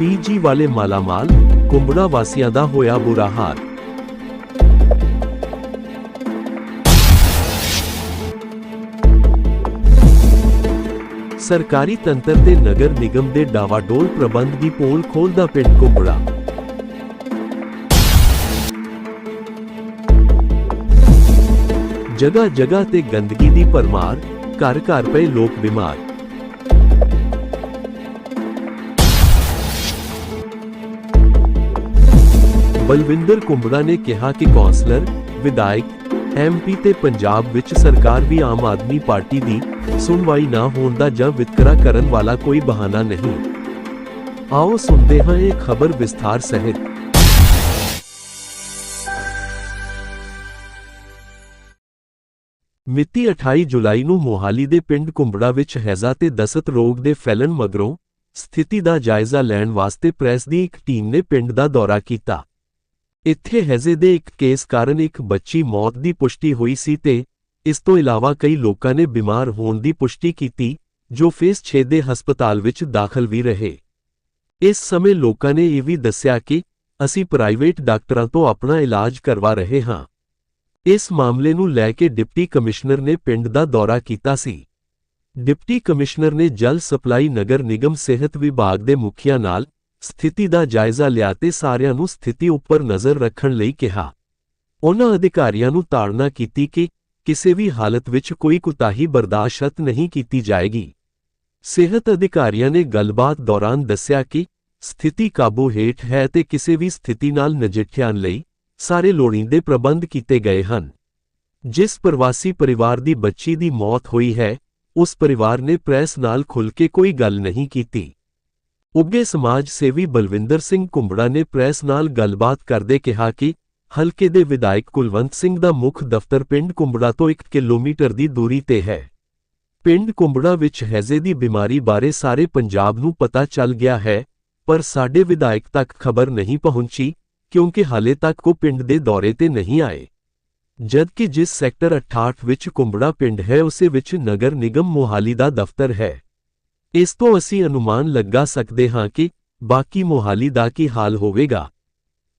ਮਿੱਟੀ ਵਾਲੇ ਮਾਲਾਮਾਲ ਕੁੰਬੜਾ ਵਾਸੀਆਂ ਦਾ ਹੋਇਆ ਬੁਰਾ ਹਾਲ। ਸਰਕਾਰੀ ਤੰਤਰ ਤੇ ਨਗਰ ਨਿਗਮ ਦੇ ਡਾਵਾਡੋਲ ਪ੍ਰਬੰਧ ਦੀ ਪੋਲ ਖੋਲਦਾ ਪਿੰਡ ਕੁੰਬੜਾ ਜਗ੍ਹਾ ਜਗ੍ਹਾ ਤੇ ਗੰਦਗੀ ਦੀ ਭਰਮਾਰ ਘਰ ਘਰ ਪਏ ਲੋਕ ਬਿਮਾਰ। ਬਲਵਿੰਦਰ ਕੁੰਬੜਾ ਨੇ ਕਿਹਾ ਕਿ ਕੌਂਸਲਰ, ਵਿਧਾਇਕ ਐਮਪੀ ਤੇ ਪੰਜਾਬ ਵਿੱਚ ਸਰਕਾਰ ਵੀ ਆਮ ਆਦਮੀ ਪਾਰਟੀ ਦੀ ਸੁਣਵਾਈ ਨਾ ਹੋਣ ਦਾ ਜਾਂ ਵਿਤਕਰਾ ਕਰਨ ਵਾਲਾ ਕੋਈ ਬਹਾਨਾ ਨਹੀਂ। ਆਓ ਸੁਣਦੇ ਹਾਂ ਇਹ ਖਬਰ ਵਿਸਥਾਰ ਸਹਿਤ। ਮਿਤੀ 28 ਜੁਲਾਈ ਨੂੰ ਮੋਹਾਲੀ ਦੇ ਪਿੰਡ ਕੁੰਬੜਾ ਵਿੱਚ ਹੈਜ਼ਾ ਤੇ ਦਸਤ ਰੋਗ ਦੇ ਫੈਲਣ ਮਗਰੋਂ ਸਥਿਤੀ ਦਾ ਜਾਇਜ਼ਾ ਲੈਣ ਵਾਸਤੇ ਪ੍ਰੈਸ ਦੀ ਇੱਕ ਟੀਮ ਨੇ ਪਿੰਡ ਦਾ ਦੌਰਾ ਕੀਤਾ। ਇੱਥੇ ਹੈਜ਼ੇ ਦੇ ਇੱਕ ਕੇਸ ਕਾਰਨ ਇੱਕ ਬੱਚੀ ਮੌਤ ਦੀ ਪੁਸ਼ਟੀ ਹੋਈ ਸੀ ਤੇ ਇਸ ਤੋਂ ਇਲਾਵਾ ਕਈ ਲੋਕਾਂ ਨੇ ਬਿਮਾਰ ਹੋਣ ਦੀ ਪੁਸ਼ਟੀ ਕੀਤੀ, ਜੋ ਫੇਸ 6 ਦੇ ਹਸਪਤਾਲ ਵਿੱਚ ਦਾਖਲ ਵੀ ਰਹੇ। ਇਸ ਸਮੇਂ ਲੋਕਾਂ ਨੇ ਇਹ ਵੀ ਦੱਸਿਆ ਕਿ ਅਸੀਂ ਪ੍ਰਾਈਵੇਟ ਡਾਕਟਰਾਂ ਤੋਂ ਆਪਣਾ ਇਲਾਜ ਕਰਵਾ ਰਹੇ ਹਾਂ। ਇਸ ਮਾਮਲੇ ਨੂੰ ਲੈ ਕੇ ਡਿਪਟੀ ਕਮਿਸ਼ਨਰ ਨੇ ਪਿੰਡ ਦਾ ਦੌਰਾ ਕੀਤਾ ਸੀ। ਡਿਪਟੀ ਕਮਿਸ਼ਨਰ ਨੇ ਜਲ ਸਪਲਾਈ ਨਗਰ ਨਿਗਮ ਸਿਹਤ ਵਿਭਾਗ ਦੇ ਮੁਖੀਆਂ ਨਾਲ ਸਥਿਤੀ ਦਾ ਜਾਇਜ਼ਾ ਲਿਆ ਤੇ ਸਾਰਿਆਂ ਨੂੰ ਸਥਿਤੀ ਉੱਪਰ ਨਜ਼ਰ ਰੱਖਣ ਲਈ ਕਿਹਾ। ਉਹਨਾਂ ਅਧਿਕਾਰੀਆਂ ਨੂੰ ਤਾੜਨਾ ਕੀਤੀ ਕਿ ਕਿਸੇ ਵੀ ਹਾਲਤ ਵਿੱਚ ਕੋਈ ਕੁਤਾਹੀ ਬਰਦਾਸ਼ਤ ਨਹੀਂ ਕੀਤੀ ਜਾਏਗੀ। ਸਿਹਤ ਅਧਿਕਾਰੀਆਂ ਨੇ ਗੱਲਬਾਤ ਦੌਰਾਨ ਦੱਸਿਆ ਕਿ ਸਥਿਤੀ ਕਾਬੂ ਹੇਠ ਹੈ ਤੇ ਕਿਸੇ ਵੀ ਸਥਿਤੀ ਨਾਲ ਨਜਿੱਠਣ ਲਈ ਸਾਰੇ ਲੋੜੀਂਦੇ ਪ੍ਰਬੰਧ ਕੀਤੇ ਗਏ ਹਨ। ਜਿਸ ਪ੍ਰਵਾਸੀ ਪਰਿਵਾਰ ਦੀ ਬੱਚੀ ਦੀ ਮੌਤ ਹੋਈ ਹੈ, ਉਸ ਪਰਿਵਾਰ ਨੇ ਪ੍ਰੈਸ ਨਾਲ ਖੁੱਲ੍ਹ ਕੇ ਕੋਈ ਗੱਲ ਨਹੀਂ ਕੀਤੀ। ਉੱਗੇ ਸਮਾਜ ਸੇਵੀ ਬਲਵਿੰਦਰ ਸਿੰਘ ਕੁੰਬੜਾ ਨੇ ਪ੍ਰੈਸ ਨਾਲ ਗੱਲਬਾਤ ਕਰਦੇ ਕਿਹਾ ਕਿ ਹਲਕੇ ਦੇ ਵਿਧਾਇਕ ਕੁਲਵੰਤ ਸਿੰਘ ਦਾ ਮੁੱਖ ਦਫ਼ਤਰ ਪਿੰਡ ਕੁੰਬੜਾ ਤੋਂ 1 ਕਿਲੋਮੀਟਰ ਦੀ ਦੂਰੀ ਤੇ ਹੈ। ਪਿੰਡ ਕੁੰਬੜਾ ਵਿੱਚ ਹੈਜ਼ੇ ਦੀ ਬਿਮਾਰੀ ਬਾਰੇ ਸਾਰੇ ਪੰਜਾਬ ਨੂੰ ਪਤਾ ਚੱਲ ਗਿਆ ਹੈ, ਪਰ ਸਾਡੇ ਵਿਧਾਇਕ ਤੱਕ ਖਬਰ ਨਹੀਂ ਪਹੁੰਚੀ, ਕਿਉਂਕਿ ਹਾਲੇ ਤੱਕ ਉਹ ਪਿੰਡ ਦੇ ਦੌਰੇ ਤੇ ਨਹੀਂ ਆਏ। ਜਦਕਿ ਜਿਸ ਸੈਕਟਰ 68 ਵਿੱਚ ਕੁੰਬੜਾ ਪਿੰਡ ਹੈ, ਉਸੇ ਵਿੱਚ ਨਗਰ ਨਿਗਮ ਮੋਹਾਲੀ ਦਾ ਦਫ਼ਤਰ ਹੈ। ਇਸ ਤੋਂ ਅਸੀਂ ਅਨੁਮਾਨ ਲੱਗਾ ਸਕਦੇ ਹਾਂ ਕਿ ਬਾਕੀ ਮੋਹਾਲੀ ਦਾ ਕੀ ਹਾਲ ਹੋਵੇਗਾ।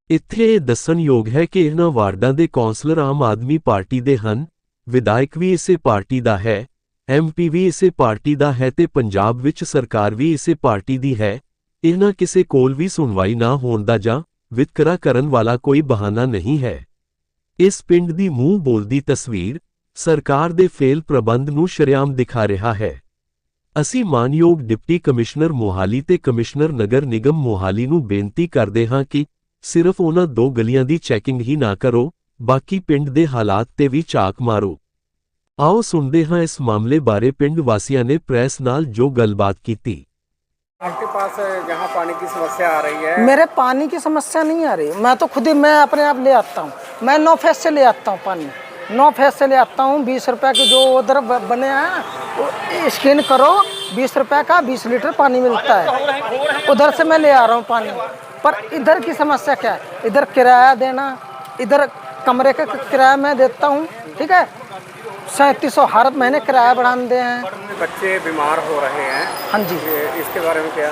ਇੱਥੇ ਇਹ ਦੱਸਣਯੋਗ ਹੈ ਕਿ ਇਹਨਾਂ ਵਾਰਡਾਂ ਦੇ ਕੌਂਸਲਰ ਆਮ ਆਦਮੀ ਪਾਰਟੀ ਦੇ ਹਨ, ਵਿਧਾਇਕ ਵੀ ਇਸੇ ਪਾਰਟੀ ਦਾ ਹੈ ਐਮਪੀ ਵੀ ਇਸੇ ਪਾਰਟੀ ਦਾ ਹੈ ਤੇ ਪੰਜਾਬ ਵਿੱਚ ਸਰਕਾਰ ਵੀ ਇਸੇ ਪਾਰਟੀ ਦੀ ਹੈ। ਇਹਨਾਂ ਕਿਸੇ ਕੋਲ ਵੀ ਸੁਣਵਾਈ ਨਾ ਹੋਣ ਦਾ ਜਾਂ ਵਿਤਕਰਾ ਕਰਨ ਵਾਲਾ ਕੋਈ ਬਹਾਨਾ ਨਹੀਂ ਹੈ। ਇਸ ਪਿੰਡ ਦੀ ਮੂੰਹ ਬੋਲਦੀ ਤਸਵੀਰ ਸਰਕਾਰ ਦੇ ਫੇਲ ਪ੍ਰਬੰਧ ਨੂੰ ਸ਼ਰੇਆਮ ਦਿਖਾ ਰਿਹਾ ਹੈ। ਅਸੀਂ ਮਾਨਯੋਗ ਡਿਪਟੀ ਕਮਿਸ਼ਨਰ ਮੋਹਾਲੀ ਤੇ ਕਮਿਸ਼ਨਰ ਨਗਰ ਨਿਗਮ ਮੋਹਾਲੀ ਨੂੰ ਬੇਨਤੀ ਕਰਦੇ ਹਾਂ ਕਿ ਸਿਰਫ ਉਹਨਾਂ ਦੋ ਗਲੀਆਂ ਦੀ ਚੈਕਿੰਗ ਹੀ ਨਾ ਕਰੋ ਬਾਕੀ ਪਿੰਡ ਦੇ ਹਾਲਾਤ ਤੇ ਵੀ ਝਾਕ ਮਾਰੋ ਆਓ ਸੁਣਦੇ ਹਾਂ ਇਸ ਮਾਮਲੇ ਬਾਰੇ ਪਿੰਡ ਵਾਸੀਆਂ ਨੇ ਪ੍ਰੈਸ ਨਾਲ ਜੋ ਗੱਲਬਾਤ ਕੀਤੀ आपके पास जहाँ पानी की समस्या आ रही है मेरे पानी की समस्या नहीं आ रही मैं तो खुद ही मैं अपने आप ले आता हूँ मैं नौ फैस से ले आता हूँ पानी नौ फैस से ले आता हूँ बीस रुपये की जो उधर बने हैं वो स्कैन करो बीस रुपए का बीस लीटर पानी मिलता है। उधर से मैं ले आ रहा हूँ पानी। पर इधर की समस्या क्या है? इधर किराया देना इधर कमरे का किराया मैं देता हूँ ठीक है? सैंतीस सौ हर महीने किराया बढ़ा दे हैं। बच्चे बीमार हो रहे हैं। हाँ जी। इसके बारे में क्या?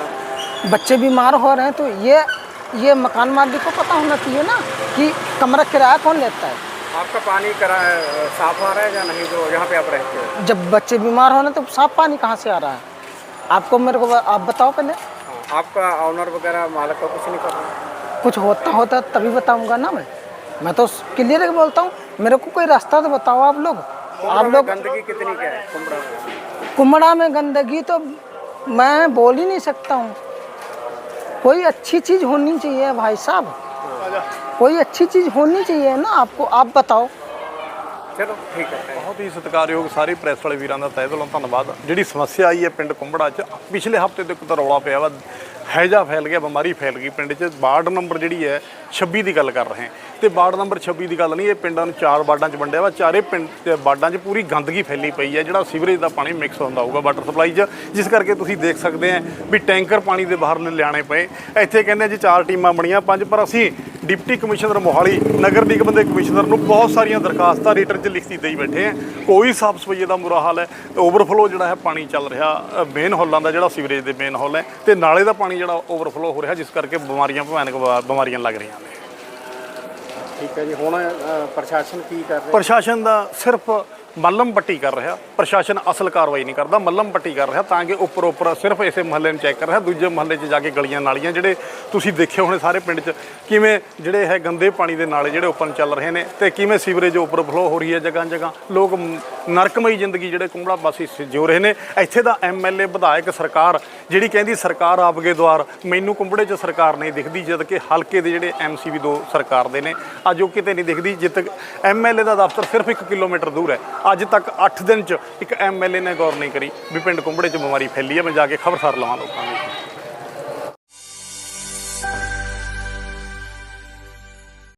बच्चे बीमार हो रहे हैं तो ये ये मकान मालिक को पता होना चाहिए ना कि कमरा किराया कौन लेता है? आपका पानी करा साफ़ आ रहा है या नहीं? जो यहाँ पे आप रहते हो। जब बच्चे बीमार होने तो साफ़ पानी कहाँ से आ रहा है? आपको मेरे को आप बताओ पहले। हाँ, आपका ऑनर वगैरह मालिक का कुछ नहीं कर रहा कुछ होता होता तभी बताऊँगा ना मैं। मैं तो क्लियर बोलता हूँ मेरे को कोई रास्ता तो बताओ आप लोग। आप लोग गंदगी कितनी क्या है कुमड़ा में? कुमड़ा में गंदगी तो मैं बोल ही नहीं सकता हूँ। कोई अच्छी चीज़ होनी चाहिए भाई साहब। कोई अच्छी चीज़ होनी चाहिए ना आपको आप बताओ चलो ठीक है ਬਹੁਤ ਹੀ ਸਤਿਕਾਰਯੋਗ ਸਾਰੇ ਪ੍ਰੈਸ ਵਾਲੇ ਵੀਰਾਂ ਦਾ ਤਹਿ ਦਿਲੋਂ ਧੰਨਵਾਦ ਜਿਹੜੀ ਸਮੱਸਿਆ ਆਈ ਹੈ ਪਿੰਡ ਕੁੰਬੜਾ 'ਚ ਪਿਛਲੇ ਹਫਤੇ ਤੋਂ ਇੱਕ ਤਾਂ ਰੌਲਾ ਪਿਆ ਵਾ ਹੈਜਾ ਫੈਲ ਗਿਆ ਬਿਮਾਰੀ ਫੈਲ ਗਈ ਪਿੰਡ 'ਚ ਵਾਰਡ ਨੰਬਰ ਜਿਹੜੀ ਹੈ 26 ਦੀ ਗੱਲ ਕਰ ਰਹੇ ਹਾਂ ਤੇ ਵਾਰਡ ਨੰਬਰ 26 ਦੀ ਗੱਲ ਨਹੀਂ ਇਹ ਪਿੰਡਾਂ ਨੂੰ ਚਾਰ ਵਾਰਡਾਂ 'ਚ ਵੰਡਿਆ ਵਾ ਚਾਰੇ ਪਿੰਡ ਤੇ ਵਾਰਡਾਂ 'ਚ ਪੂਰੀ ਗੰਦਗੀ ਫੈਲੀ ਪਈ ਹੈ ਜਿਹੜਾ ਸੀਵਰੇਜ ਦਾ ਪਾਣੀ ਮਿਕਸ ਹੁੰਦਾ ਹੋਊਗਾ ਵਾਟਰ ਸਪਲਾਈ 'ਚ ਜਿਸ ਕਰਕੇ ਤੁਸੀਂ ਦੇਖ ਸਕਦੇ ਆ ਵੀ ਟੈਂਕਰ ਪਾਣੀ ਦੇ ਬਾਹਰ ਲਿਆਣੇ ਪਏ ਇੱਥੇ ਕਹਿੰਦੇ ਜੀ ਚਾਰ ਟੀਮਾਂ ਬਣੀਆਂ ਪੰਜ ਪਰ ਅਸੀਂ ਡਿਪਟੀ ਕਮਿਸ਼ਨਰ ਮੋਹਾਲੀ ਨਗਰ ਨਿਗਮ ਦੇ ਕਮਿਸ਼ਨਰ ਨੂੰ ਬਹੁਤ ਸਾਰੀਆਂ ਦਰਖਾਸਤਾਂ ਰਿਟਰਨ 'ਚ ਲਿਖਤੀ ਦੇਈ ਬੈਠੇ ਆ। ਕੋਈ ਸਾਫ਼ ਸਫ਼ਾਈ ਦਾ ਬੁਰਾ ਹਾਲ ਹੈ। ਓਵਰਫਲੋ ਜਿਹੜਾ ਹੈ ਪਾਣੀ ਚੱਲ ਰਿਹਾ ਮੇਨ ਹਾਲਾਂ ਦਾ ਜਿਹੜਾ ਸੀਵਰੇਜ ਦੇ ਮੇਨ ਹਾਲ ਹੈ ਤੇ ਨਾਲੇ ਦਾ ਪਾਣੀ ਜਿਹੜਾ ਓਵਰਫਲੋ ਹੋ ਰਿਹਾ ਜਿਸ ਕਰਕੇ ਬਿਮਾਰੀਆਂ ਭਿਆਨਕ ਬਿਮਾ- ਬਿਮਾਰੀਆਂ ਲੱਗ ਰਹੀਆਂ ਨੇ। ਠੀਕ ਹੈ ਜੀ ਹੁਣ ਪ੍ਰਸ਼ਾਸਨ ਕੀ ਕਰ ਰਿਹਾ? ਪ੍ਰਸ਼ਾਸਨ ਦਾ ਸਿਰਫ ਮੱਲਮ ਪੱਟੀ ਕਰ ਰਿਹਾ। ਪ੍ਰਸ਼ਾਸਨ ਅਸਲ ਕਾਰਵਾਈ ਨਹੀਂ ਕਰਦਾ, ਮੱਲਮ ਪੱਟੀ ਕਰ ਰਿਹਾ ਤਾਂ ਕਿ ਉੱਪਰ ਉੱਪਰ ਸਿਰਫ ਇਸੇ ਮਹੱਲੇ ਨੂੰ ਚੈੱਕ ਕਰ ਰਿਹਾ ਦੂਜੇ ਮਹੱਲੇ 'ਚ ਜਾ ਕੇ ਗਲੀਆਂ ਨਾਲੀਆਂ ਜਿਹੜੇ ਤੁਸੀਂ ਦੇਖੇ ਹੋਣੇ ਸਾਰੇ ਪਿੰਡ 'ਚ, ਕਿਵੇਂ ਜਿਹੜੇ ਹੈ ਗੰਦੇ ਪਾਣੀ ਦੇ ਨਾਲੇ ਜਿਹੜੇ ਉੱਪਰ ਚੱਲ ਰਹੇ ਨੇ ਤੇ ਕਿਵੇਂ ਸੀਵਰੇਜ ਉੱਪਰ ਹੋ ਰਹੀ ਹੈ ਜਗ੍ਹਾ ਜਗ੍ਹਾ ਲੋਕ ਨਰਕਮਈ ਜ਼ਿੰਦਗੀ ਜਿਹੜੇ ਕੁੰਬੜਾ ਵਾਸੀ ਸ- ਜਿਉ ਰਹੇ ਨੇ। ਇੱਥੇ ਦਾ ਐਮਐਲਏ ਵਿਧਾਇਕ ਸਰਕਾਰ, ਜਿਹੜੀ ਕਹਿੰਦੀ ਸਰਕਾਰ ਆਪਗੇ ਦੁਆਰ, ਮੈਨੂੰ ਕੁੰਬੜੇ 'ਚ ਸਰਕਾਰ ਨਹੀਂ ਦਿਖਦੀ, ਜਦ ਕਿ ਹਲਕੇ ਦੇ ਜਿਹੜੇ ਐਮਸੀਬੀ ਦੋ ਸਰਕਾਰ ਦੇ ਨੇ, ਅੱਜ ਉਹ ਕਿਤੇ ਨਹੀਂ ਦਿਖਦੀ ਜਿੱਤ ਐਮਐਲਏ ਦਾ ਦਫ਼ਤਰ ਸਿਰਫ 1 ਕਿਲੋਮੀਟਰ ਦੂਰ ਹੈ। ਅੱਜ ਤੱਕ 8 ਦਿਨ 'ਚ ਇੱਕ ਐਮਐਲਏ ਨੇ ਗੌਰ ਨਹੀਂ ਕਰੀ ਵੀ ਪਿੰਡ ਕੁੰਬੜੇ 'ਚ ਬਿਮਾਰੀ ਫੈਲੀ ਹੈ ਮੈਂ ਜਾ ਕੇ ਖਬਰਸਾਰ ਲਵਾਂ ਲੋਕਾਂ ਦੀ